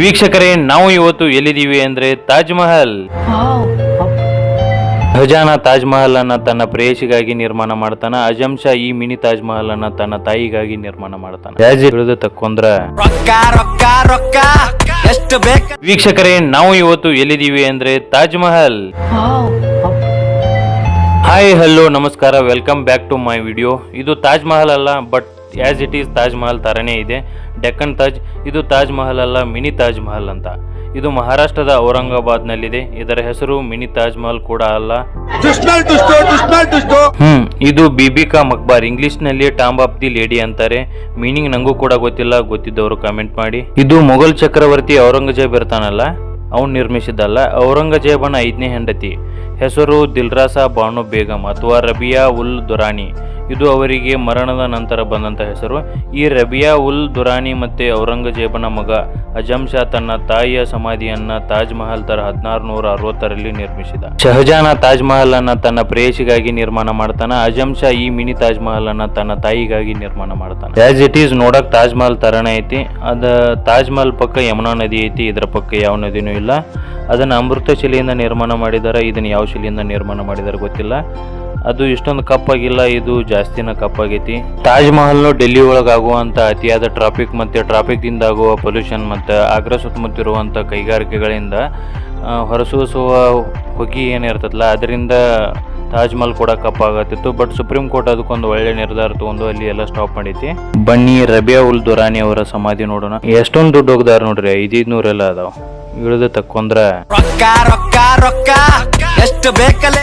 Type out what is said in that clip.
ವೀಕ್ಷಕರೇ, ನಾವು ಇವತ್ತು ಎಲ್ಲಿದ್ದೀವಿ ಅಂದ್ರೆ ತಾಜ್ ಮಹಲ್. ಶಹಜಾನ ತಾಜ್ ಮಹಲ್ ಅನ್ನ ತನ್ನ ಪ್ರೇಯಸಿಗಾಗಿ ನಿರ್ಮಾಣ ಮಾಡ್ತಾನ. ಅಜಂ ಶಾ ಈ ಮಿನಿ ತಾಜ್ ಮಹಲ್ ಅನ್ನ ತನ್ನ ತಾಯಿಗಾಗಿ ನಿರ್ಮಾಣ ಮಾಡ್ತಾನ. ಬೇಕ ವೀಕ್ಷಕರೇ, ನಾವು ಇವತ್ತು ಎಲ್ಲಿದ್ದೀವಿ ಅಂದ್ರೆ ತಾಜ್ ಮಹಲ್. ಹಾಯ್, ಹಲೋ, ನಮಸ್ಕಾರ. Welcome back to my video. ಇದು ತಾಜ್ ಮಹಲ್ ಅಲ್ಲ, but as it is Taj Mahal ಥರನೇ ಇದೆ. ಡೆಕ್ಕನ್ ತಾಜ್ ಇದು ತಾಜ್ ಮಹಲ್ ಅಲ್ಲ ಮಿನಿ ತಾಜ್ ಮಹಲ್ ಅಂತ. ಇದು ಮಹಾರಾಷ್ಟ್ರದ ಔರಂಗಾಬಾದ್ನಲ್ಲಿದೆ. ಇದರ ಹೆಸರು ಮಿನಿ ತಾಜ್ ಮಹಲ್ ಕೂಡ ಅಲ್ಲ. ಹ್ಮ್ ಇದು ಬಿಬಿಕಾ ಮಕ್ಬಾರ್ ಇಂಗ್ಲಿಷ್ನಲ್ಲಿ ಟಾಂಬ್ ಆಫ್ ದಿ ಲೇಡಿ ಅಂತಾರೆ. ಮೀನಿಂಗ್ ನಂಗೂ ಕೂಡ ಗೊತ್ತಿಲ್ಲ. ಗೊತ್ತಿದ್ದವರು ಕಮೆಂಟ್ ಮಾಡಿ. ಇದು ಮೊಘಲ್ ಚಕ್ರವರ್ತಿ ಔರಂಗಜೇಬ್ ಇರ್ತಾನಲ್ಲ ಅವನು ನಿರ್ಮಿಸಿದ್ದಲ್ಲ. ಔರಂಗಜೇಬನ ಐದನೇ ಹೆಂಡತಿ. ಹೆಸರು ದಿಲ್ರಾಸಾ ಬಾನು ಬೇಗಂ ಅಥವಾ ರಬಿಯಾ ಉಲ್ ದುರಾನಿ. ಇದು ಅವರಿಗೆ ಮರಣದ ನಂತರ ಬಂದಂತ ಹೆಸರು. ಈ ರಬಿಯಾ ಉಲ್ ದುರಾನಿ ಮತ್ತೆ ಔರಂಗಜೇಬನ ಮಗ ಅಜಮ್ ಶಾ ತನ್ನ ತಾಯಿಯ ಸಮಾಧಿಯನ್ನ ತಾಜ್ ಮಹಲ್ ತರ ಹದಿನಾರು ನೂರ ಅರವತ್ತರಲ್ಲಿ ನಿರ್ಮಿಸಿದ. ಶಹಜಾನ ತಾಜ್ ಮಹಲ್ ಅನ್ನ ತನ್ನ ಪ್ರೇಯಸಿಗಾಗಿ ನಿರ್ಮಾಣ ಮಾಡ್ತಾನ. ಅಜಮ್ ಶಾ ಈ ಮಿನಿ ತಾಜ್ ಮಹಲ್ ಅನ್ನ ತನ್ನ ತಾಯಿಗಾಗಿ ನಿರ್ಮಾಣ ಮಾಡ್ತಾನೆ. ಆಸ್ ಇಟ್ ಈಸ್ ನೋಡಕ್ ತಾಜ್ ಮಹಲ್ ತರನೇ ಐತಿ. ಅದ ತಾಜ್ ಮಹಲ್ ಪಕ್ಕ ಯಮುನಾ ನದಿ ಐತಿ. ಇದರ ಪಕ್ಕ ಯಾವ ನದಿನೂ ಇಲ್ಲ. ಅದನ್ನ ಅಮೃತ ಶಿಲೆಯಿಂದ ನಿರ್ಮಾಣ ಮಾಡಿದಾರ. ಇದನ್ನ ಯಾವ ಶಿಲೆಯಿಂದ ನಿರ್ಮಾಣ ಮಾಡಿದಾರ ಗೊತ್ತಿಲ್ಲ. ಅದು ಇಷ್ಟೊಂದು ಕಪ್ಪಾಗಿಲ್ಲ, ಇದು ಜಾಸ್ತಿನ ಕಪ್ಪಾಗೈತಿ. ತಾಜ್ ಮಹಲ್ ಡೆಲ್ಲಿ ಒಳಗೆ ಆಗುವಂತ ಅತಿಯಾದ ಟ್ರಾಫಿಕ್ ಮತ್ತೆ ಟ್ರಾಫಿಕ್ ದಿಂದ ಆಗುವ ಪೊಲ್ಯೂಷನ್ ಮತ್ತೆ ಆಗ್ರಾ ಸುತ್ತಮುತ್ತ ಇರುವಂತ ಕೈಗಾರಿಕೆಗಳಿಂದ ಹೊರಸೂಸುವ ಹೊಗೆ ಏನಿರ್ತದಲ್ಲ ಅದರಿಂದ ತಾಜ್ ಮಹಲ್ ಕೂಡ ಕಪ್ಪಾಗತ್ತಿತ್ತು. ಬಟ್ ಸುಪ್ರೀಂ ಕೋರ್ಟ್ ಅದಕ್ಕೊಂದು ಒಳ್ಳೆ ನಿರ್ಧಾರ ತಗೊಂಡು ಅಲ್ಲಿ ಎಲ್ಲ ಸ್ಟಾಪ್ ಮಾಡೈತಿ. ಬನ್ನಿ ರಬಿಯಾ ಉಲ್ ದುರಾನಿ ಅವರ ಸಮಾಧಿ ನೋಡೋಣ. ಎಷ್ಟೊಂದು ದುಡ್ಡು ಹೋಗ್ದಾರ ನೋಡ್ರಿ, ಐದೈದ್ನೂರೆಲ್ಲ ಅದಾವ. ಇಳಿದು ತಕ್ಕೊಂಡ್ರೆ ರೊಕ್ಕ ರೊಕ್ಕ ರೊಕ್ಕ, ಎಷ್ಟು ಬೇಕಲೆ